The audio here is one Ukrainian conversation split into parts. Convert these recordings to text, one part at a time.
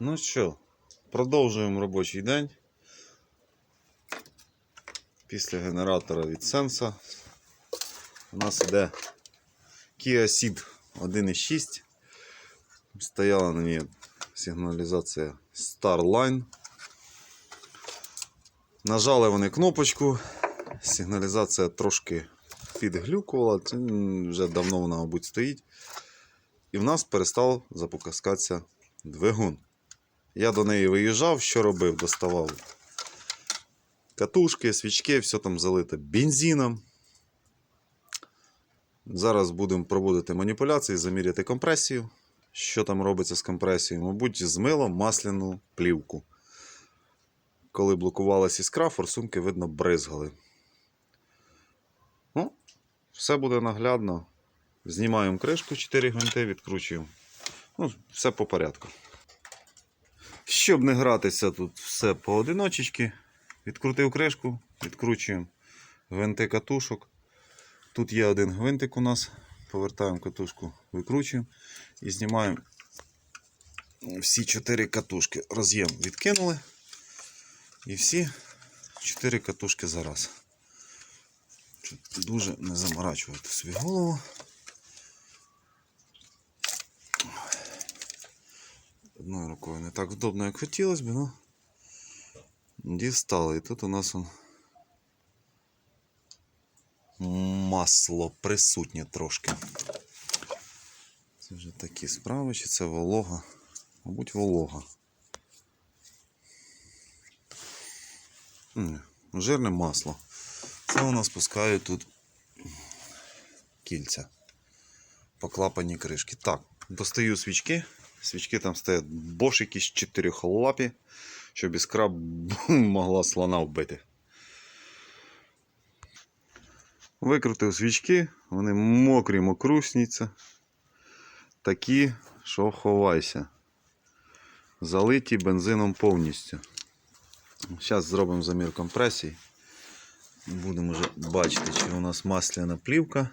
Ну що, продовжуємо робочий день. Після генератора від Sensa у нас іде Kia Ceed 1.6. Стояла на ній сигналізація Starline. Нажали вони кнопочку. Сигналізація трошки підглюкувала. Це вже давно вона, мабуть, стоїть. І в нас перестав запускатися двигун. Я до неї виїжджав, що робив? Доставав катушки, свічки, все там залито бензином. Зараз будемо проводити маніпуляції, заміряти компресію. Що там робиться з компресією? Мабуть, змило масляну плівку. Коли блокувалась іскра, форсунки, видно, бризгали. Ну, все буде наглядно. Знімаємо кришку 4 гвинти, відкручуємо. Ну, все по порядку. Щоб не гратися тут все поодиночечки, відкрутив кришку, відкручуємо гвинти катушок. Тут є один гвинтик у нас. Повертаємо катушку, викручуємо і знімаємо всі чотири катушки. Роз'єм відкинули. І всі чотири катушки зараз. Дуже не заморачувати собі голову. Одною рукою не так вдобно, як хотілося б, але дістали. І тут у нас он масло присутнє трошки. Це вже такі справи, чи це волога? Мабуть, волога. Жирне масло. Це у нас пускають тут кільця. Поклапані кришки. Так, достаю свічки. Свічки там стоять бош якісь чотирьохлапі, щоб іскра могла слона вбити. Викрутив свічки, вони мокрі, мокрусніться. Такі, що ховайся. Залиті бензином повністю. Зараз зробимо замір компресії. Будемо вже бачити, чи у нас масляна плівка,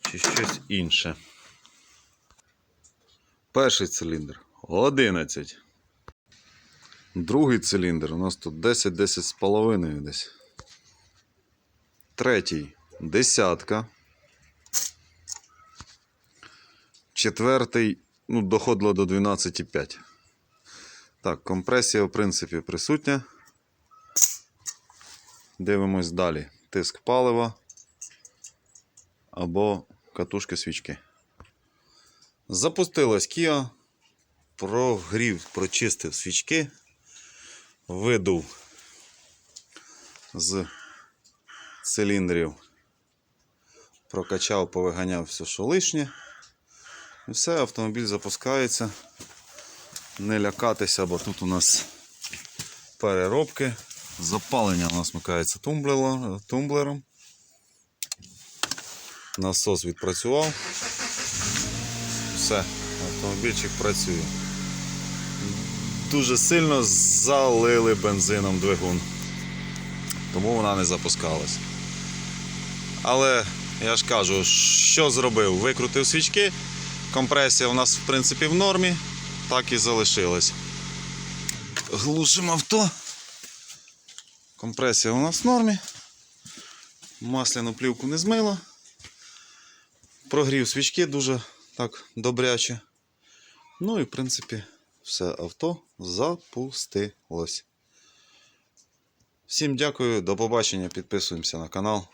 чи щось інше. Перший циліндр 11. Другий циліндр у нас тут 10-10 з половиною десь. Третій десятка. Четвертий, ну, доходило до 12,5. Так, компресія, в принципі, присутня. Дивимось далі. Тиск палива або катушки свічки. Запустилась Kia, прогрів, прочистив свічки, видув з циліндрів, прокачав, повиганяв все, що лишнє. І все, автомобіль запускається. Не лякатися, бо тут у нас переробки. Запалення у нас вмикається тумблером. Насос відпрацював. Все, автомобільчик працює. Дуже сильно залили бензином двигун. Тому вона не запускалась. Але я ж кажу, що зробив? Викрутив свічки. Компресія у нас в принципі в нормі, так і залишилась. Глушимо авто. Компресія у нас в нормі. Масляну плівку не змило. Прогрів свічки дуже так добряче. Ну і в принципі все авто запустилось. Всім дякую, до побачення, підписуємося на канал.